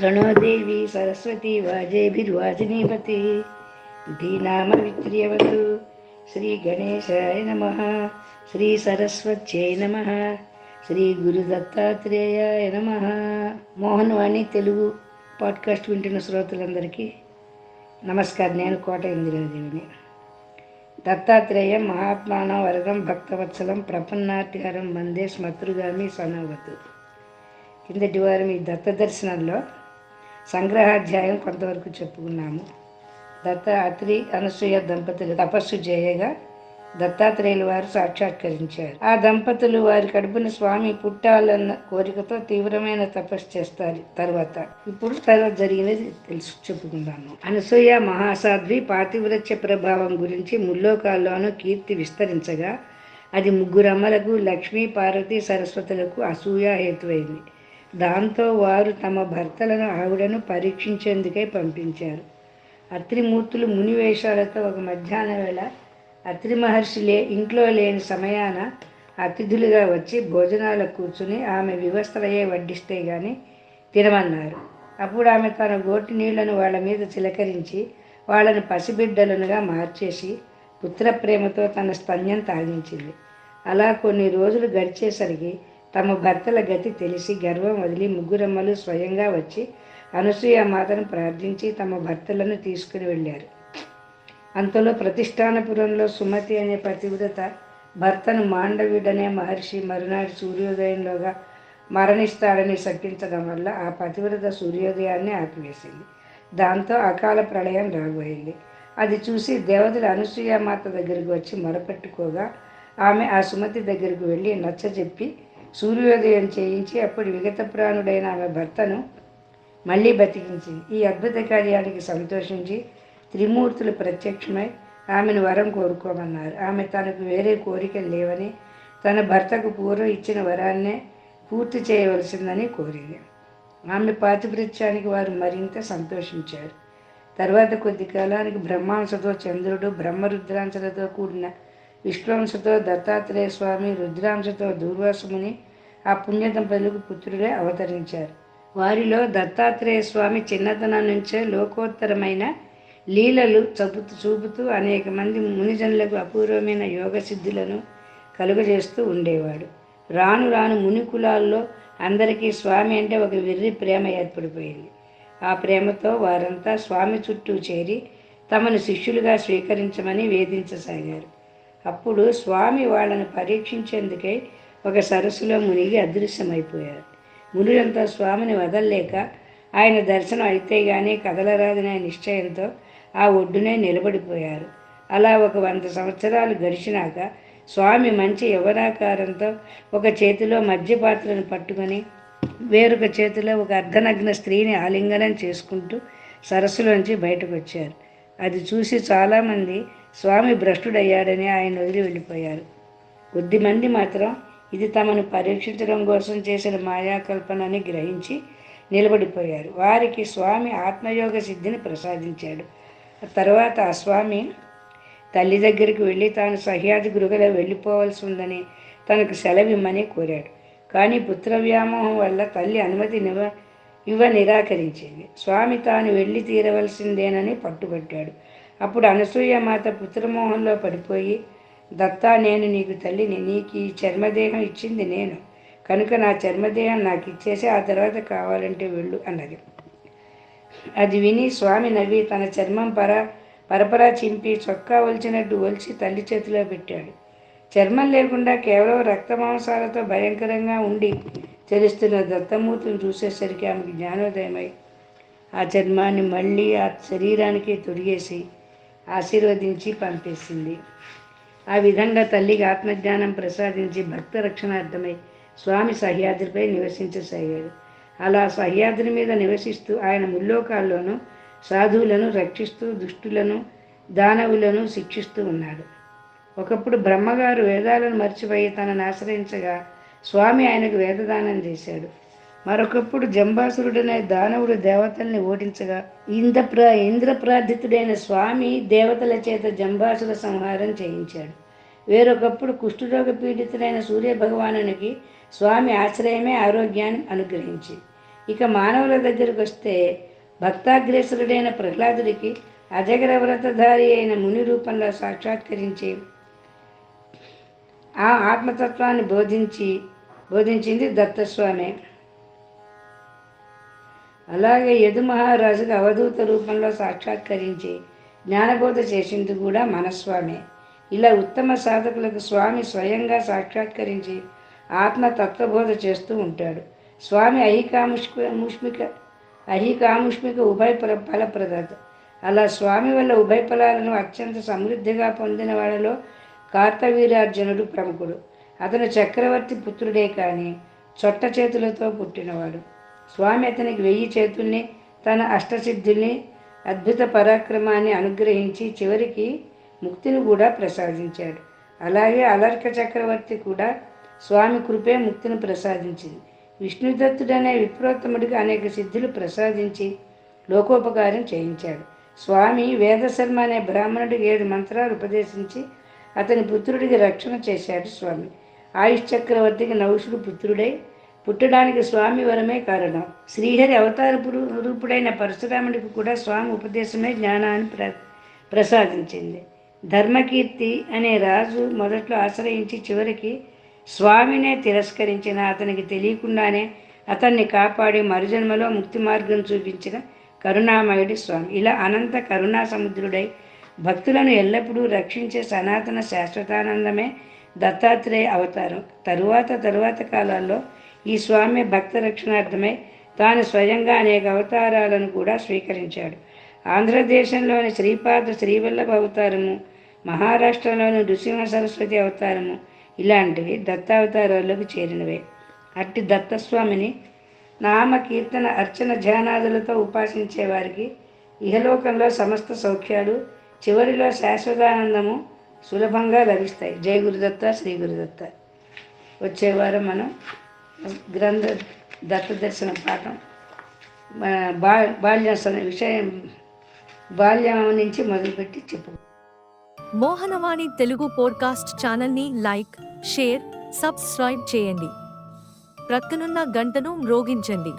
ప్రణోదేవి సరస్వతి వాజేభిర్వాజినీపతి ధీనామ విత్రియవతు శ్రీ గణేశాయ నమ శ్రీ సరస్వత్యై నమ శ్రీ గురు దత్తాత్రేయాయ నమ మోహన్ వాణి తెలుగు పాడ్కాస్ట్ వింటున్న శ్రోతలందరికీ నమస్కారం. నేను కోట ఇందిరాదేవిని. దత్తాత్రేయం మహాత్మాన వరదం భక్తవత్సలం ప్రపన్నార్తిహరం వందే స్మతృగామి సనవతు. కిందటి వారం ఈ దత్త దర్శనంలో సంగ్రహాధ్యాయం కొంతవరకు చెప్పుకున్నాము. దత్త అత్రి అనసూయ దంపతులు తపస్సు చేయగా దత్తాత్రేయులు వారు సాక్షాత్కరించారు. ఆ దంపతులు వారి కడుపున స్వామి పుట్టాలన్న కోరికతో తీవ్రమైన తపస్సు చేస్తారు. తర్వాత ఇప్పుడు తర్వాత జరిగినది తెలుసు చెప్పుకుందాము. అనసూయ మహాసాధ్వి పాతివ్రత్య ప్రభావం గురించి ముల్లోకాల్లోనూ కీర్తి విస్తరించగా అది ముగ్గురమ్మలకు లక్ష్మీ పార్వతి సరస్వతులకు అసూయ హేతువైంది. దాంతో వారు తమ భర్తలను ఆవిడను పరీక్షించేందుకై పంపించారు. అత్రిమూర్తులు ముని వేషాలతో ఒక మధ్యాహ్న వేళ అత్రి మహర్షిలే ఇంట్లో లేని సమయాన అతిథులుగా వచ్చి భోజనాలు కూర్చుని ఆమె వివస్త్రయే వడ్డిస్తే గాని తినమన్నారు. అప్పుడు ఆమె తన గోటి నీళ్ళను వాళ్ళ మీద చిలకరించి వాళ్ళను పసిబిడ్డలనుగా మార్చేసి పుత్ర ప్రేమతో తన స్తన్యం తాగించింది. అలా కొన్ని రోజులు గడిచేసరికి తమ భర్తల గతి తెలిసి గర్వం వదిలి ముగ్గురమ్మలు స్వయంగా వచ్చి అనసూయ మాతను ప్రార్థించి తమ భర్తలను తీసుకుని వెళ్ళారు. అంతలో ప్రతిష్టానపురంలో సుమతి అనే పతివ్రత భర్తను మాండవ్యుడనే మహర్షి మరునాటి సూర్యోదయంలోగా మరణిస్తాడని శపించడం వల్ల ఆ పతివ్రత సూర్యోదయాన్ని ఆపివేసింది. దాంతో అకాల ప్రళయం రాబోయింది. అది చూసి దేవతలు అనసూయ మాత దగ్గరికి వచ్చి మొరపెట్టుకోగా ఆమె ఆ సుమతి దగ్గరకు వెళ్ళి నచ్చజెప్పి సూర్యోదయం చేయించి అప్పుడు విగత ప్రాణుడైన ఆమె భర్తను మళ్ళీ బతికించింది. ఈ అద్భుత కార్యానికి సంతోషించి త్రిమూర్తులు ప్రత్యక్షమై ఆమెను వరం కోరుకోమన్నారు. ఆమె తనకు వేరే కోరికలు లేవని తన భర్తకు పూర్వం ఇచ్చిన వరాన్నే పూర్తి చేయవలసిందని కోరింది. ఆమె పాతివృత్యానికి వారు మరింత సంతోషించారు. తర్వాత కొద్ది కాలానికి బ్రహ్మాంశతో చంద్రుడు బ్రహ్మరుద్రాంశలతో కూడిన విశ్వాంశతో దత్తాత్రేయ స్వామి రుద్రాంశతో దూర్వాసముని ఆ పుణ్య దంపతులకు పుత్రులే అవతరించారు. వారిలో దత్తాత్రేయ స్వామి చిన్నతనం నుంచే లోకోత్తరమైన లీలలు చదువుతూ చూపుతూ అనేక మంది మునిజనులకు అపూర్వమైన యోగ సిద్ధులను కలుగజేస్తూ ఉండేవాడు. రాను రాను ముని కులాల్లో అందరికీ స్వామి అంటే ఒక వెర్రి ప్రేమ ఏర్పడిపోయింది. ఆ ప్రేమతో వారంతా స్వామి చుట్టూ చేరి తమను శిష్యులుగా స్వీకరించమని వేధించసాగారు. అప్పుడు స్వామి వాళ్ళని పరీక్షించేందుకై ఒక సరస్సులో మునిగి అదృశ్యమైపోయారు. మునులంతా స్వామిని వదల్లేక ఆయన దర్శనం అయితే గానీ కదలరాదనే నిశ్చయంతో ఆ ఒడ్డునే నిలబడిపోయారు. అలా ఒక వంద సంవత్సరాలు గడిచినాక స్వామి మంచి యవనాకారంతో ఒక చేతిలో మధ్య పాత్రను పట్టుకొని వేరొక చేతిలో ఒక అర్ధనగ్న స్త్రీని ఆలింగనం చేసుకుంటూ సరస్సులోంచి బయటకు వచ్చారు అది చూసి చాలామంది స్వామి భ్రష్టుడయ్యాడని ఆయన వదిలి వెళ్ళిపోయారు. కొద్దిమంది మాత్రం ఇది తమను పరీక్షించడం కోసం చేసిన మాయాకల్పనని గ్రహించి నిలబడిపోయారు. వారికి స్వామి ఆత్మయోగ సిద్ధిని ప్రసాదించాడు. తర్వాత ఆ స్వామి తల్లి దగ్గరికి వెళ్ళి తాను సహ్యాది గృహలో వెళ్ళిపోవలసి ఉందని తనకు సెలవిమ్మని కోరాడు. కానీ పుత్ర వ్యామోహం వల్ల తల్లి అనుమతి నివ ఇవ్వ నిరాకరించింది స్వామి తాను వెళ్ళి తీరవలసిందేనని పట్టుబట్టాడు. అప్పుడు అనసూయ మాత పుత్రమోహంలో పడిపోయి దత్తా నేను నీకు తల్లిని నీకు ఈ చర్మదేహం ఇచ్చింది నేను. కనుక నా చర్మదేహం నాకు ఇచ్చేసి ఆ తర్వాత కావాలంటే వెళ్ళు అన్నది. అది విని స్వామి నవ్వి తన చర్మం పర పరపరా చింపి చొక్కా ఒలిచినట్టు ఒలిచి తల్లి చేతిలో పెట్టాడు. చర్మం లేకుండా కేవలం రక్తమాంసాలతో భయంకరంగా ఉండి తెలుస్తున్న దత్తమూర్తిని చూసేసరికి ఆమెకు జ్ఞానోదయమై ఆ చర్మాన్ని మళ్ళీ ఆ శరీరానికి తొడిగేసి ఆశీర్వదించి పంపేసింది. ఆ విధంగా తల్లికి ఆత్మజ్ఞానం ప్రసాదించి భక్త రక్షణార్థమై స్వామి సహ్యాద్రిపై నివసించసాగాడు. అలా సహ్యాద్రి మీద నివసిస్తూ ఆయన ముల్లోకాల్లోనూ సాధువులను రక్షిస్తూ దుష్టులను దానవులను శిక్షిస్తూ ఉన్నాడు. ఒకప్పుడు బ్రహ్మగారు వేదాలను మర్చిపోయి తనను ఆశ్రయించగా స్వామి ఆయనకు వేదదానం చేశాడు. మరొకప్పుడు జంబాసురుడనే దానవుడు దేవతల్ని ఓడించగా ఇంద్ర ఇంద్రప్రార్థితుడైన స్వామి దేవతల చేత జంబాసుర సంహారం చేయించాడు. వేరొకప్పుడు కుష్ఠరోగ పీడితుడైన సూర్య భగవానునికి స్వామి ఆశ్రయమే ఆరోగ్యాన్ని అనుగ్రహించి. ఇక మానవుల దగ్గరకు వస్తే భక్తాగ్రేసురుడైన ప్రహ్లాదుడికి అజగర వ్రతధారి అయిన ముని రూపంలో సాక్షాత్కరించి ఆ ఆత్మతత్వాన్ని బోధించి బోధించింది దత్తస్వామి. అలాగే యదు మహారాజుకు అవధూత రూపంలో సాక్షాత్కరించి జ్ఞానబోధ చేసింది కూడా మనస్వామి. ఇలా ఉత్తమ సాధకులకు స్వామి స్వయంగా సాక్షాత్కరించి ఆత్మ తత్వబోధ చేస్తూ ఉంటాడు. స్వామి అహికాముష్క ముష్మిక అహికాముష్మిక ఉభయ ఫల ఫలప్రదాత. అలా స్వామి వల్ల ఉభయ ఫలాలను అత్యంత సమృద్ధిగా పొందిన వాళ్ళలో కార్తవీరార్జునుడు ప్రముఖుడు. అతను చక్రవర్తి పుత్రుడే కానీ చొట్ట చేతులతో పుట్టినవాడు. స్వామి అతనికి వెయ్యి చేతుల్ని తన అష్టసిద్ధుల్ని అద్భుత పరాక్రమాన్ని అనుగ్రహించి చివరికి ముక్తిని కూడా ప్రసాదించాడు. అలాగే అలర్క చక్రవర్తి కూడా స్వామి కృపే ముక్తిని ప్రసాదించింది. విష్ణుదత్తుడనే విప్రోత్తముడికి అనేక సిద్ధులు ప్రసాదించి లోకోపకారం చేయించాడు. స్వామి వేదశర్మ అనే బ్రాహ్మణుడికి ఏడు మంత్రాలు ఉపదేశించి అతని పుత్రుడికి రక్షణ చేశాడు స్వామి. ఆయుష్ చక్రవర్తికి నౌషుడు పుత్రుడై పుట్టడానికి స్వామి వరమే కారణం. శ్రీహరి అవతార రూపుడైన పరశురాముడికి కూడా స్వామి ఉపదేశమే జ్ఞానాన్ని ప్ర ప్రసాదించింది. ధర్మకీర్తి అనే రాజు మొదట్లో ఆశ్రయించి చివరికి స్వామినే తిరస్కరించిన అతనికి తెలియకుండానే అతన్ని కాపాడి మరుజన్మలో ముక్తి మార్గం చూపించిన కరుణామయుడి స్వామి. ఇలా అనంత కరుణా సముద్రుడై భక్తులను ఎల్లప్పుడూ రక్షించే సనాతన శాశ్వతానందమే దత్తాత్రేయ అవతారం. తరువాత తరువాత కాలాల్లో ఈ స్వామి భక్త రక్షణార్థమై తాను స్వయంగా అనేక అవతారాలను కూడా స్వీకరించాడు. ఆంధ్రదేశంలోని శ్రీపాద శ్రీవల్లభ అవతారము మహారాష్ట్రలోని నృసింహ సరస్వతి అవతారము ఇలాంటివి దత్తావతారాల్లోకి చేరినవే. అట్టి దత్తస్వామిని నామ కీర్తన అర్చన ధ్యానాదులతో ఉపాసించే వారికి ఇహలోకంలో సమస్త సౌఖ్యాలు చివరిలో శాశ్వతానందము సులభంగా లభిస్తాయి. జయ గురుదత్త శ్రీ గురుదత్త. వచ్చే వారం మనం గ్రంథ దత్త దర్శన పాఠం. బా బాల్య విషయం బాల్యం నుంచి మొదలుపెట్టి చెప్పు. మోహనవాణి తెలుగు పోడ్కాస్ట్ ఛానల్ని లైక్ షేర్ సబ్స్క్రైబ్ చేయండి. ప్రక్కనున్న గంటను మ్రోగించండి.